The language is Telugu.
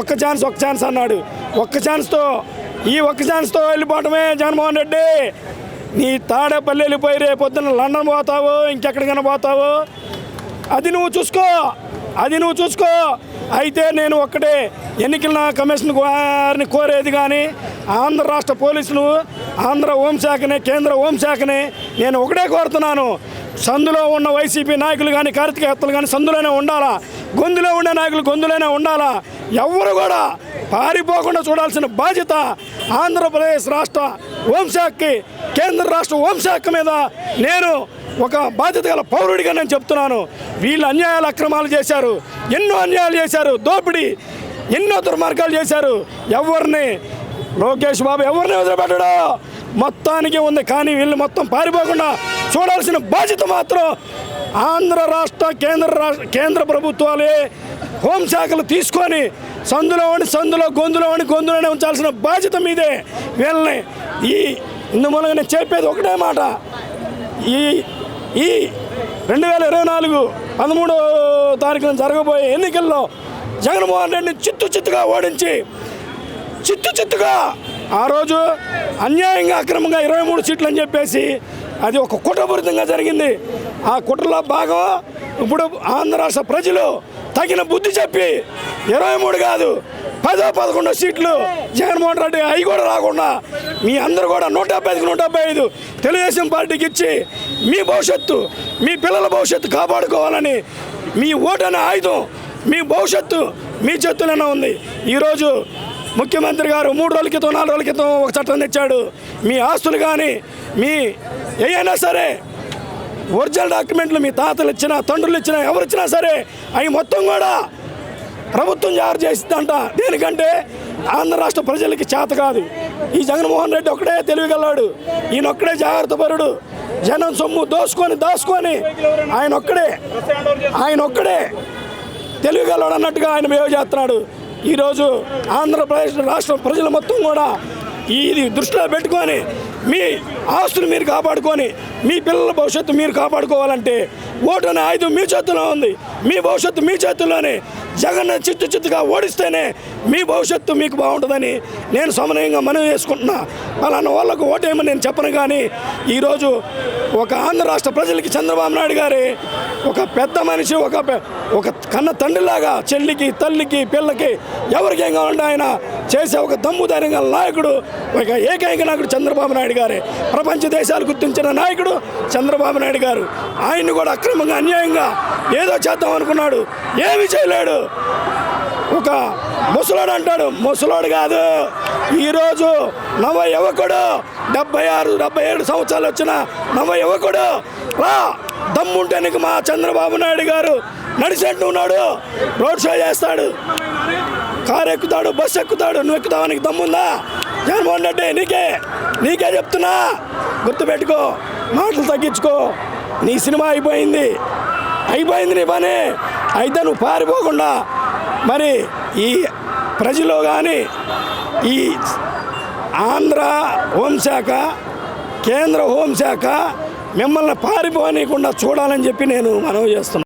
ఒక్క ఛాన్స్ ఒక్క ఛాన్స్ అన్నాడు. ఒక్క ఛాన్స్తో ఈ ఒక్క ఛాన్స్తో వెళ్ళిపోవటమే జగన్మోహన్ రెడ్డి. నీ తాడేపల్లి వెళ్ళిపోయి రేపొద్దున లండన్ పోతావు ఇంకెక్కడికైనా పోతావు అది నువ్వు చూసుకో. అది నువ్వు చూసుకో. అయితే నేను ఒక్కటే ఎన్నికల కమిషన్ వారిని కోరేది కానీ ఆంధ్ర రాష్ట్ర పోలీసులు ఆంధ్ర హోంశాఖని కేంద్ర హోంశాఖని నేను ఒకటే కోరుతున్నాను. సందులో ఉన్న వైసీపీ నాయకులు కానీ కార్యకర్తలు కానీ సందులోనే ఉండాలా? గొంతులో ఉండే నాయకులు గొంతులోనే ఉండాలా? ఎవరు కూడా పారిపోకుండా చూడాల్సిన బాధ్యత ఆంధ్రప్రదేశ్ రాష్ట్ర హోంశాఖకి కేంద్ర రాష్ట్ర హోంశాఖ మీద నేను ఒక బాధ్యత గల పౌరుడిగా నేను చెప్తున్నాను. వీళ్ళు అన్యాయాలు అక్రమాలు చేశారు. ఎన్నో అన్యాయాలు చేశారు. దోపిడీ ఎన్నో దుర్మార్గాలు చేశారు. ఎవరిని? లోకేష్ బాబు ఎవరిని వదిలిపెట్టడు? మొత్తానికి ఉంది. కానీ వీళ్ళు మొత్తం పారిపోకుండా చూడాల్సిన బాధ్యత మాత్రం ఆంధ్ర రాష్ట్ర కేంద్ర రాష్ట్ర కేంద్ర ప్రభుత్వాలే హోంశాఖలు తీసుకొని సందులో ఉండి సందులో గొంతులో ఉండి గొంతులోనే ఉంచాల్సిన బాధ్యత మీదే. వీళ్ళని ఈ ఇందుమూలంగా నేను చెప్పేది ఒకటే మాట. ఈ ఈ రెండు వేల ఇరవై నాలుగు పదమూడో తారీఖున జరగబోయే ఎన్నికల్లో జగన్మోహన్ రెడ్డిని చిత్తు చిత్తుగా ఓడించి చిత్తు చిత్తుగా ఆ రోజు అన్యాయంగా అక్రమంగా ఇరవై మూడు సీట్లు అని చెప్పేసి అది ఒక కుట్రపూరితంగా జరిగింది. ఆ కుట్రలో భాగం ఇప్పుడు ఆంధ్ర రాష్ట్ర ప్రజలు తగిన బుద్ధి చెప్పి ఇరవై మూడు కాదు పదో పదకొండో సీట్లు జగన్మోహన్ రెడ్డి అవి కూడా రాకుండా మీ అందరూ కూడా నూట డెబ్బై ఐదుకి నూట డెబ్బై ఐదు తెలుగుదేశం పార్టీకి ఇచ్చి మీ భవిష్యత్తు మీ పిల్లల భవిష్యత్తు కాపాడుకోవాలని మీ ఓటు అనే ఆయుధం మీ భవిష్యత్తు మీ చేతుల్లోనే ఉంది. ఈరోజు ముఖ్యమంత్రి గారు మూడు రోజుల క్రితం నాలుగు రోజుల క్రితం ఒక చట్టం తెచ్చాడు. మీ ఆస్తులు కానీ మీ ఏమైనా సరే ఒరిజినల్ డాక్యుమెంట్లు మీ తాతలు ఇచ్చినా తండ్రులు ఇచ్చినా ఎవరు ఇచ్చినా సరే అవి మొత్తం కూడా ప్రభుత్వం జారీ చేసిందంట. దేనికంటే ఆంధ్ర రాష్ట్ర ప్రజలకి చేత కాదు. ఈ జగన్మోహన్ రెడ్డి ఒక్కడే తెలివిగలవాడు. ఈయన ఒక్కడే జాగ్రత్త పరుడు. జనం సొమ్ము దోసుకొని దాచుకొని ఆయన ఒక్కడే. ఆయన ఒక్కడే తెలివిగలవాడు అన్నట్టుగా ఆయన బిహేవ్ చేస్తున్నాడు. ఈరోజు ఆంధ్రప్రదేశ్ రాష్ట్ర ప్రజలు మొత్తం కూడా ఇది దృష్టిలో పెట్టుకొని మీ ఆస్తులు మీరు కాపాడుకొని మీ పిల్లల భవిష్యత్తు మీరు కాపాడుకోవాలంటే ఓటు అనే ఆయుధం మీ చేతుల్లో ఉంది. మీ భవిష్యత్తు మీ చేతుల్లోనే జగన్ చిత్తు చిత్తుగా ఓడిస్తేనే మీ భవిష్యత్తు మీకు బాగుంటుందని నేను సమన్వయంగా మనవి చేసుకుంటున్నా. పలానా వాళ్ళకు ఓటేమని నేను చెప్పను కానీ ఈరోజు ఒక ఆంధ్ర రాష్ట్ర ప్రజలకి చంద్రబాబు నాయుడు గారి ఒక పెద్ద మనిషి ఒక ఒక కన్న తండ్రిలాగా చెల్లికి తల్లికి పిల్లకి ఎవరికి ఏం కావాలంటే ఆయన చేసే ఒక దమ్ము నాయకుడు ఒక ఏకైక నాయకుడు చంద్రబాబు నాయుడు గారే. ప్రపంచ దేశాలు గుర్తించిన నాయకుడు చంద్రబాబు నాయుడు గారు. ఆయన్ని కూడా అక్రమంగా అన్యాయంగా ఏదో చేద్దాం అనుకున్నాడు. ఏమి చేయలేడు. ఒక ముసలోడు అంటాడు ముసలోడు కాదు ఈరోజు నవ యువకుడు డెబ్బై ఆరు డెబ్బై ఏడు సంవత్సరాలు వచ్చిన నవ యువకుడు రా దమ్ముంటే నీకు మా చంద్రబాబు నాయుడు గారు నడిచేట్టు ఉన్నాడు రోడ్ షో చేస్తాడు. కారు ఎక్కుతాడు బస్సు ఎక్కుతాడు నువ్వు ఎక్కుతావా? నీకు దమ్ముందా? జగన్మోహన్ రెడ్డి నీకే నీకే చెప్తున్నా. గుర్తుపెట్టుకో మాటలు తగ్గించుకో. నీ సినిమా అయిపోయింది. అయిపోయింది నీ పని. అయితే నువ్వు పారిపోకుండా మరి ఈ ప్రజలు కానీ ఈ ఆంధ్ర హోంశాఖ కేంద్ర హోంశాఖ మిమ్మల్ని పారిపోనీయకుండా చూడాలని చెప్పి నేను మనవి చేస్తున్నాను